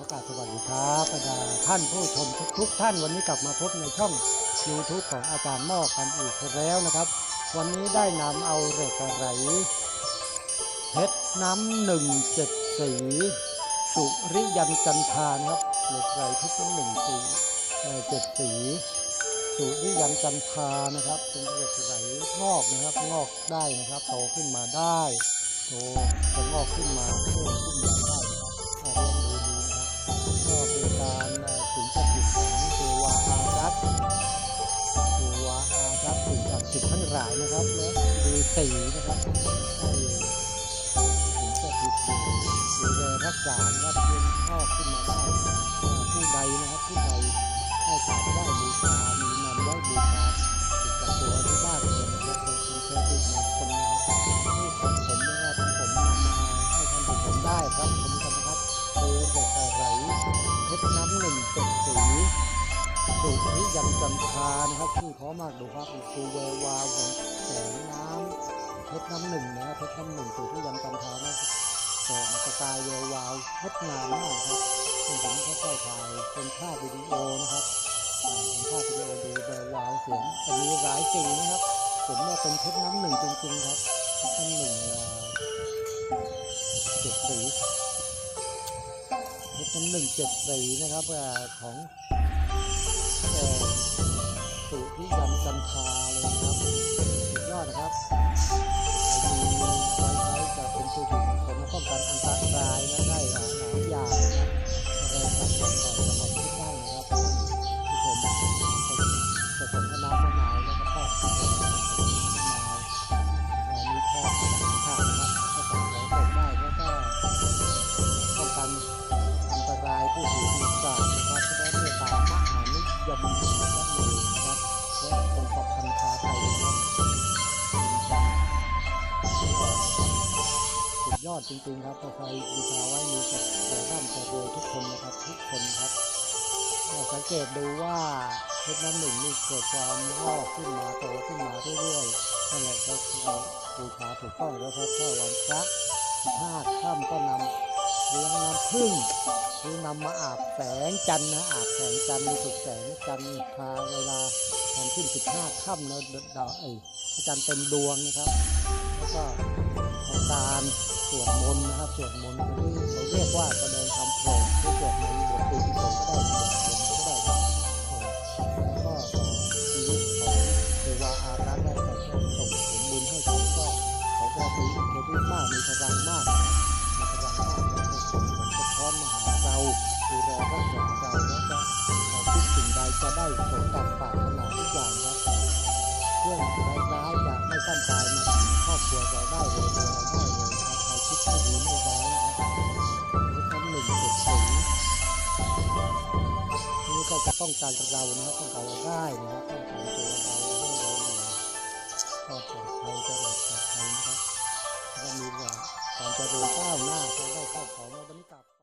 ขอกราบสวัสดีครับบรรดาท่านผู้ชมทุกๆ ท่านวันนี้กลับมาพบในช่อง YouTube ของอาจารย์หม้อกันอีกแล้วนะครับ วันนี้ได้นำเอาเหล็กไหลเพชรน้ำหนึ่งเจ็ดสีสุริยันจันทานครับเหล็กไหลเพชรน้ำหนึ่งสีเอ่เจ็ดสีสุริยันจันทานะครับ เป็นเหล็กไหลงอกนะครับงอกได้นะครับโตขึ้นมาได้โตจะงอกขึ้นมาเพิ่มขึ้นมาได้ นะครับและดูสีนะครับให้สิงสถิตอยู่ดูแลรักษานะครับเพื่องอขึ้นมาได้ผู้ใดนะครับผู้ใดให้กราบไหว้บูชามีนำไว้บูชาติดกับตัวที่บ้านเลยนะครับตัวเป็นเครื่องดื่มมงคลนะครับนี่ผมนะครับผมนำมาให้ท่านผู้ชมได้ครับชมกันนะครับคือเด็กไหลเพชรน้ำหนึ่งเจ็ดสี สุริยันจันทานะครับชื่อเพราะมากดูครับคือแวววาวแสงน้ำเพชรน้ำหนึ่งนะครับเพชรน้ำหนึ่งสุริยันจันทานะแสงประกายแวววาวงดงามมากครับผมค่อยๆถ่ายเป็นภาพวิดีโอนะครับเป็นภาพวิดีโอดูแบบวาวเสียงแต่มีหลายสีนะครับผมว่าเป็นเพชรน้ำหนึ่งจริงๆครับเพชรน้ำหนึ่งเจ็ดสีเพชรน้ำหนึ่งเจ็ดสีนะครับของ เอ่อสุริยันจันทาเลยนะครับ อดจริงๆครับถ้าใครบูชาไว้มีกับแต่ร่ำแต่รวยทุกคนนะครับทุกคนครับสังเกตดูว่าเพชรน้ำหนึ่งนี่เกิดความงอกขึ้นมาโตขึ้นมาเรื่อยๆนั่นแหละก็คือบูชาถูกต้องแล้วครับถ้าวันพระห้าค่ำก็นำเลี้ยงน้ำผึ้งหรือนำมาอาบแสงจันทร์นะอาบแสงจันทร์สุดแสงจันทร์พาเวลาตอนขึ้นสิบห้าค่ำนะดาวไอ้จันทร์เต็มดวงนะครับ แล้วก็ การสวดมนต์นะครับสวดมนต์ที่เขาเรียกว่าแสดงคำโปรดหรือสวดมนต์บทอิติปิโสก็ได้สวดมนต์ก็ได้ครับแล้วก็ต่อชีวิตของเทวาอารักษ์และแต่ส่งผลบุญให้เขาก็เขาก็มีอิทธิฤทธิ์มากมีพลังมากมีพลังมากแล้วก็ส่งผลสะท้อนมาหาเราดูแลรักษาเราแล้วก็เราคิดสิ่งใดจะได้สมดังปรารถนาทุกอย่างครับเรื่องร้ายๆจะไม่ตั้งตายมาครอบครัวเรา ต้องต้องการเรานะครับต้องการเราได้นะครับต้องการตัวเราต้องเราปลอดภัยตลอดปลอดภัยนะครับแล้วมีว่ากาจะรู้ก้าวหน้าการได้เข้าของมาบรรยากาศ